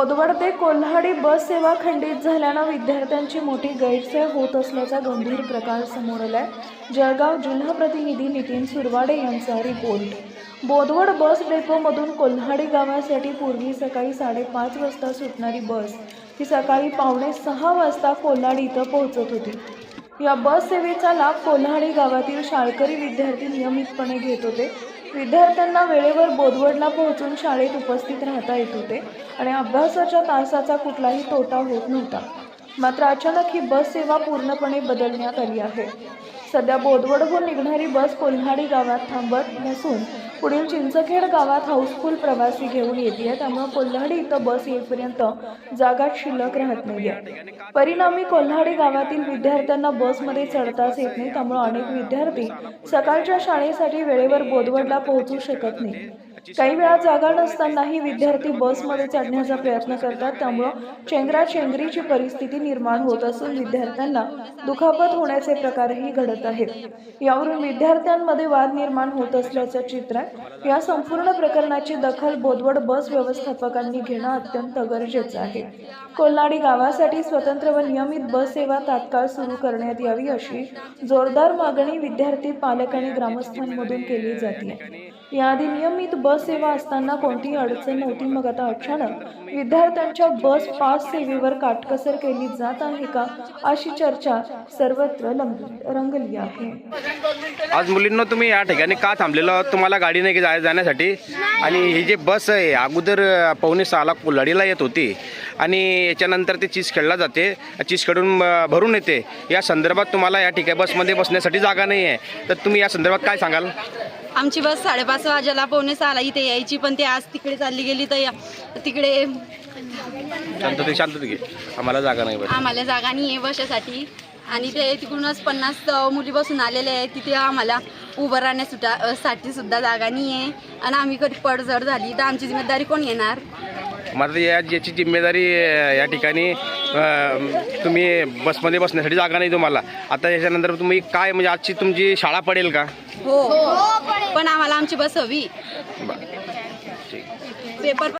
बोदवड ते कोल्हाडी बस सेवा खंडित झाल्यानं विद्यार्थ्यांची मोठी गैरसोय होत असल्याचा गंभीर प्रकार समोर आलाय. जळगाव जिल्हा प्रतिनिधी नितीन सुरवाडे यांचा रिपोर्ट. बोदवड बस डेपोमधून कोल्हाडी गावासाठी पूर्वी सकाळी साडेपाच वाजता सुटणारी बस ही सकाळी पावणे सहा वाजता कोल्हाडी इथं पोहोचत होती. या बस सेवेचा लाभ कोल्हाडी गावातील शाळकरी विद्यार्थी नियमितपणे घेत होते. विद्यार्थ्यांना वेळेवर बोदवडला पोहोचून शाळेत उपस्थित राहता येत होते आणि अभ्यासाच्या तासाचा कुठलाही तोटा होत नव्हता. मात्र अचानक ही बस सेवा पूर्णपणे बदलण्यात आली आहे. सध्या बोदवडहून निघणारी बस कोल्हाडी गावात थांबत नसून पुढील चिंचखेड गावात हाऊसफुल प्रवासी घेऊन येते त्यामुळे कोल्हाडी इथं बस येईपर्यंत जागा शिल्लक राहत नाहीये. परिणामी कोल्हाडी गावातील विद्यार्थ्यांना बसमध्ये चढताच येत नाही. त्यामुळे अनेक विद्यार्थी सकाळच्या शाळेसाठी वेळेवर बोदवडला पोहोचू शकत नाही. काही वेळा जागा नसतानाही विद्यार्थी बसमध्ये चढण्याचा प्रयत्न करतात. त्यामुळं चेंगराचेंगरीची परिस्थिती निर्माण होत असून विद्यार्थ्यांना दुखापत होण्याचे प्रकारही घडत आहेत. यावरून विद्यार्थ्यांमध्ये वाद निर्माण होत असल्याचं चित्र आहे या संपूर्ण प्रकरणाची दखल बोदवड बस व्यवस्थापकांनी घेणं अत्यंत गरजेचं आहे. कोल्हाडी गावासाठी स्वतंत्र व नियमित बस सेवा तात्काळ सुरू करण्यात यावी अशी जोरदार मागणी विद्यार्थी पालक आणि ग्रामस्थांमधून केली जाते. याआधी नियमित बस सेवा असताना कोणतीही अडचण नव्हती. मग आता अचानक विद्यार्थ्यांच्या बस पास सेवेवर काटकसर केली जात आहे का अशी चर्चा सर्वत्र रंगली आहे. आज मुलींना तुम्ही या ठिकाणी का थांबलेलो आहात? तुम्हाला गाडी नाही जाय जाण्यासाठी? आणि ही जी बस आहे अगोदर पावणे सहाला कोल्हाडीला येत होती आणि याच्यानंतर ते चीज खेळला जाते. चीज खेळून भरून येते. या संदर्भात तुम्हाला या ठिकाणी बसमध्ये बसण्यासाठी जागा नाही आहे तर तुम्ही या संदर्भात काय सांगाल? आमची बस साडेपाच वाजेला पावणे सहाला इथे यायची पण ते आज तिकडे चालली गेली तर या- तिकडे शांतते शांतते घे. आम्हाला जागा नाही बस आम्हाला जागा नाही आहे बसासाठी आणि ते तिकडूनच पन्नास मुली बसून आलेले आहेत. तिथे आम्हाला उभं राहण्यासुद्धा अ, साठी सुद्धा जागा नाही आहे आणि आम्ही कधी पडझड झाली तर आमची जिम्मेदारी कोण घेणार? मात्र या याची जिम्मेदारी या ठिकाणी अ, तुम्ही बसमध्ये बसण्यासाठी जागा नाही तुम्हाला. आता याच्यानंतर तुम्ही काय म्हणजे आजची तुमची शाळा पडेल का? हो. पण आम्हाला आमची बस हवी. पेपर